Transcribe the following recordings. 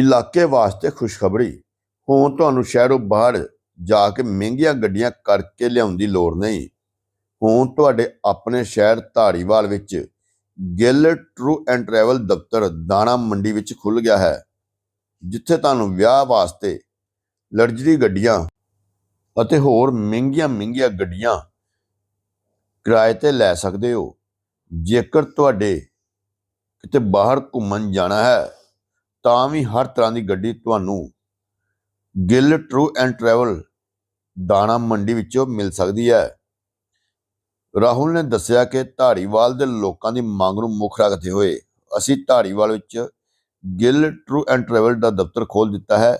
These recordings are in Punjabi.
ਇਲਾਕੇ ਵਾਸਤੇ ਖੁਸ਼ਖਬਰੀ। ਹੁਣ ਤੁਹਾਨੂੰ ਸ਼ਹਿਰੋਂ ਬਾਹਰ ਜਾ ਕੇ ਮਹਿੰਗੀਆਂ ਗੱਡੀਆਂ ਕਰਕੇ ਲਿਆਉਣ ਦੀ ਲੋੜ ਨਹੀਂ। ਹੁਣ ਤੁਹਾਡੇ ਆਪਣੇ ਸ਼ਹਿਰ ਧਾਰੀਵਾਲ ਵਿੱਚ ਗਿੱਲ ਟਰੂ ਐਂਡ ਟਰੈਵਲ ਦਫ਼ਤਰ ਦਾਣਾ ਮੰਡੀ ਵਿੱਚ ਖੁੱਲ ਗਿਆ ਹੈ, ਜਿੱਥੇ ਤੁਹਾਨੂੰ ਵਿਆਹ ਵਾਸਤੇ ਲਗਜ਼ਰੀ ਗੱਡੀਆਂ ਅਤੇ ਹੋਰ ਮਹਿੰਗੀਆਂ ਮਹਿੰਗੀਆਂ ਗੱਡੀਆਂ ਕਿਰਾਏ ਤੇ ਲੈ ਸਕਦੇ ਹੋ। ਜੇਕਰ ਤੁਹਾਡੇ ਕਿਤੇ ਬਾਹਰ ਘੁੰਮਣ ਜਾਣਾ ਹੈ ਤਾਂ ਵੀ ਹਰ ਤਰ੍ਹਾਂ ਦੀ ਗੱਡੀ ਤੁਹਾਨੂੰ ਗਿੱਲ, ਟਰੂ ਐਂਡ ਟਰੈਵਲ ਦਾਣਾ ਮੰਡੀ ਵਿੱਚੋਂ ਮਿਲ ਸਕਦੀ ਹੈ। ਰਾਹੁਲ ਨੇ ਦੱਸਿਆ ਕਿ ਧਾਰੀਵਾਲ ਦੇ ਲੋਕਾਂ ਦੀ ਮੰਗ ਨੂੰ ਮੁੱਖ ਰੱਖਦੇ ਹੋਏ ਅਸੀਂ ਧਾਰੀਵਾਲ ਵਿੱਚ ਗਿੱਲ, ਟਰੂ ਐਂਡ ਟਰੈਵਲ ਦਾ ਦਫ਼ਤਰ ਖੋਲ੍ਹ ਦਿੱਤਾ ਹੈ,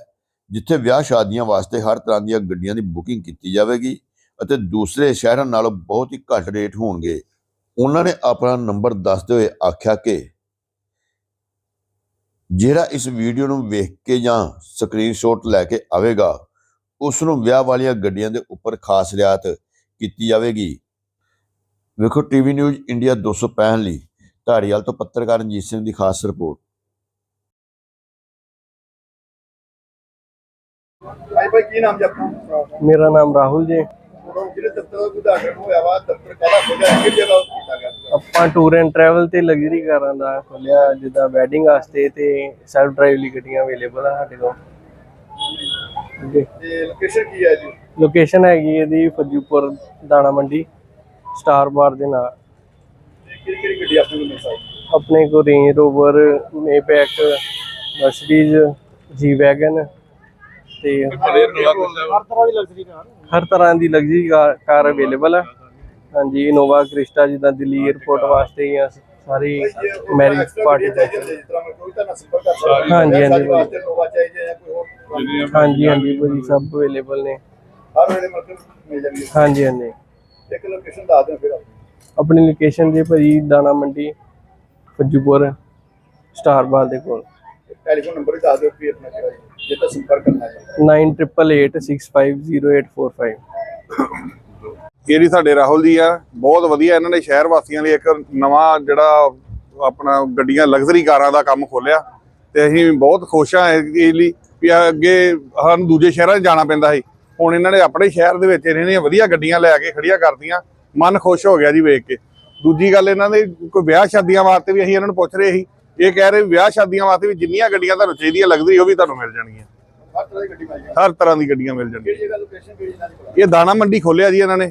ਜਿੱਥੇ ਵਿਆਹ ਸ਼ਾਦੀਆਂ ਵਾਸਤੇ ਹਰ ਤਰ੍ਹਾਂ ਦੀਆਂ ਗੱਡੀਆਂ ਦੀ ਬੁਕਿੰਗ ਕੀਤੀ ਜਾਵੇਗੀ ਅਤੇ ਦੂਸਰੇ ਸ਼ਹਿਰਾਂ ਨਾਲੋਂ ਬਹੁਤ ਹੀ ਘੱਟ ਰੇਟ ਹੋਣਗੇ। ਉਹਨਾਂ ਨੇ ਆਪਣਾ ਨੰਬਰ ਦੱਸਦੇ ਹੋਏ ਆਖਿਆ ਕਿ ਜਿਹੜਾ ਇਸ ਵੀਡੀਓ ਨੂੰ ਵੇਖ ਕੇ ਜਾਂ ਸਕਰੀਨਸ਼ਾਟ ਲੈ ਕੇ ਆਵੇਗਾ ਉਸ ਨੂੰ ਵਿਆਹ ਵਾਲੀਆਂ ਗੱਡੀਆਂ ਦੇ ਉੱਪਰ ਖਾਸ ਰਿਆਤ ਕੀਤੀ ਜਾਵੇਗੀ। ਵੇਖੋ ਟੀਵੀ ਨਿਊਜ਼ ਇੰਡੀਆ 265 ਲਈ ਧਾਰੀਵਾਲ ਤੋਂ ਪੱਤਰਕਾਰ ਰਣਜੀਤ ਸਿੰਘ ਦੀ ਖਾਸ ਰਿਪੋਰਟ। ਭਾਈ ਭਾਈ ਕੀ ਨਾਮ ਜੀ ਆਪਣਾ? ਮੇਰਾ ਨਾਮ ਰਾਹੁਲ ਜੀ। ਜਿਹੜੇ ਦਫ਼ਤਰ ਦਾ ਉਦਘਾਟਨ ਹੋਇਆ ਵਾ ਦਫ਼ਤਰ ਕਾਹਦਾ ਖੋਲਿਆ ਕਿਹੜੀ ਜਗ੍ਹਾ ਕੀਤਾ ਗਿਆ? ਆਪਾਂ ਟੂਰ ਐਂਡ ਟਰੈਵਲ ਤੇ ਲਗਜ਼ਰੀ ਕਾਰਾਂ ਦਾ ਖੋਲਿਆ ਜਿੱਦਾਂ ਵੈਡਿੰਗ ਵਾਸਤੇ ਤੇ ਸੈਲਫ ਡਰਾਈਵ ਲਈ ਗੱਡੀਆਂ ਅਵੇਲੇਬਲ ਆ ਸਾਡੇ ਕੋਲ। ਤੇ ਲੋਕੇਸ਼ਨ ਕੀ ਹੈ ਜੀ? ਲੋਕੇਸ਼ਨ ਹੈਗੀ ਇਹਦੀ ਫਜੂਪੁਰ ਦਾਣਾ ਮੰਡੀ ਸਟਾਰ ਬਾਰ ਦੇ ਨਾਲ। ਤੇ ਕਿਹੜੀ ਕਿਹੜੀ ਗੱਡੀ ਆਪਣੇ ਕੋਲ ਮਿਲ ਸਕਦੀ? ਆਪਣੇ ਕੋਲ Range Rover Maybach Mercedes G wagon ਤੇ ਹਰ ਤਰ੍ਹਾਂ ਦੀ ਲਗਜ਼ਰੀ ਕਾਰ। ਹਰ ਤਰ੍ਹਾਂ ਦੀ ਲਗਜ਼ਰੀ ਕਾਰ ਅਵੇਲੇਬਲ ਆ। ਹਾਂਜੀ ਇਨੋਵਾ ਕ੍ਰਿਸਟਾ ਜਿੱਦਾਂ ਦਿੱਲੀ 에ਅਰਪੋਰਟ ਵਾਸਤੇ ਜਾਂ ਸਾਰੀ ਮੈਰਿਜ ਪਾਰਟੀ ਤਾਂ ਹਾਂਜੀ, ਹਾਂਜੀ, ਹੈ ਹਾਂਜੀ। ਹਾਂਜੀ ਭਾਜੀ ਸਭ ਅਵੇਲੇਬਲ ਨੇ। ਹਰ ਵੇਲੇ ਮਤਲਬ ਮਿਲ ਜਾਂਦੀ ਹੈ। ਹਾਂਜੀ ਹਾਂਜੀ। ਇੱਕ ਲੋਕੇਸ਼ਨ ਦੱਸ ਦਿਓ ਫਿਰ ਆਪਣੀ। ਲੋਕੇਸ਼ਨ ਜੇ ਭਾਜੀ ਦਾਣਾ ਮੰਡੀ ਫੱਜੂਪੁਰ ਸਟਾਰ ਬਾਲ ਦੇ ਕੋਲ। ਟੈਲੀਫੋਨ ਨੰਬਰ ਵੀ ਦੱਸ ਦਿਓ ਵੀ ਆਪਣਾ ਜੇ ਤਾਂ ਸੰਪਰਕ ਕਰਨਾ ਹੈ। 9888650845 ਇਹ ਜੀ ਸਾਡੇ ਰਾਹੁਲ ਜੀ ਆ ਬਹੁਤ ਵਧੀਆ ਇਹਨਾਂ ਨੇ ਸ਼ਹਿਰ ਵਾਸੀਆਂ ਲਈ ਇੱਕ ਨਵਾਂ ਜਿਹੜਾ ਆਪਣਾ ਗੱਡੀਆਂ ਲਗਜ਼ਰੀ ਕਾਰਾਂ ਦਾ ਕੰਮ ਖੋਲਿਆ ਤੇ ਅਸੀਂ ਬਹੁਤ ਖੁਸ਼ ਆ ਇਸ ਲਈ ਵੀ ਅੱਗੇ ਸਾਨੂੰ ਦੂਜੇ ਸ਼ਹਿਰਾਂ 'ਚ ਜਾਣਾ ਪੈਂਦਾ ਸੀ। ਹੁਣ ਇਹਨਾਂ ਨੇ ਆਪਣੇ ਸ਼ਹਿਰ ਦੇ ਵਿੱਚ ਇਹਨਾਂ ਨੇ ਵਧੀਆ ਗੱਡੀਆਂ ਲੈ ਕੇ ਖੜੀਆਂ ਕਰਦੀਆਂ ਮਨ ਖੁਸ਼ ਹੋ ਗਿਆ ਜੀ ਵੇਖ ਕੇ। ਦੂਜੀ ਗੱਲ ਇਹਨਾਂ ਦੇ ਕੋਈ ਵਿਆਹ ਸ਼ਾਦੀਆਂ ਵਾਸਤੇ ਵੀ ਅਸੀਂ ਇਹਨਾਂ ਨੂੰ ਪੁੱਛ ਰਹੇ ਸੀ ਇਹ ਕਹਿ ਰਹੇ ਵਿਆਹ ਸ਼ਾਦੀਆਂ ਵਾਸਤੇ ਵੀ ਜਿੰਨੀਆਂ ਗੱਡੀਆਂ ਤੁਹਾਨੂੰ ਚਾਹੀਦੀਆਂ ਲਗਜ਼ਰੀ ਉਹ ਵੀ ਤੁਹਾਨੂੰ ਮਿਲ ਜਾਣਗੀਆਂ। ਹਰ ਤਰ੍ਹਾਂ ਦੀ ਗੱਡੀਆਂ ਮਿਲ ਜਾਣਗੀਆਂ। ਇਹ ਦਾਣਾ ਮੰਡੀ ਖੋਲਿਆ ਜੀ ਇਹਨਾਂ ਨੇ।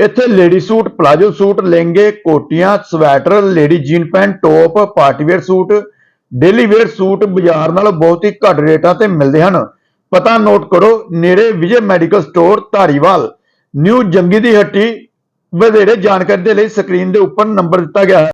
ਇੱਥੇ ਲੇਡੀ ਸੂਟ, ਪਲਾਜੋ ਸੂਟ, ਲਹਿੰਗੇ, ਕੋਟੀਆਂ, sweater, lady jean pant, top party wear suit, daily wear suit ਬਾਜ਼ਾਰ ਨਾਲੋਂ ਬਹੁਤ ਹੀ ਘੱਟ ਰੇਟਾਂ ਤੇ ਮਿਲਦੇ ਹਨ। ਪਤਾ ਨੋਟ ਕਰੋ, ਨੇੜੇ Vijay medical store, Dhariwal. New Jangi ਦੀ ਹੱਟੀ, ਵਧੇਰੇ ਜਾਣਕਾਰੀ ਦੇ ਲਈ ਸਕਰੀਨ ਦੇ ਉੱਪਰ ਨੰਬਰ ਦਿੱਤਾ ਗਿਆ ਹੈ।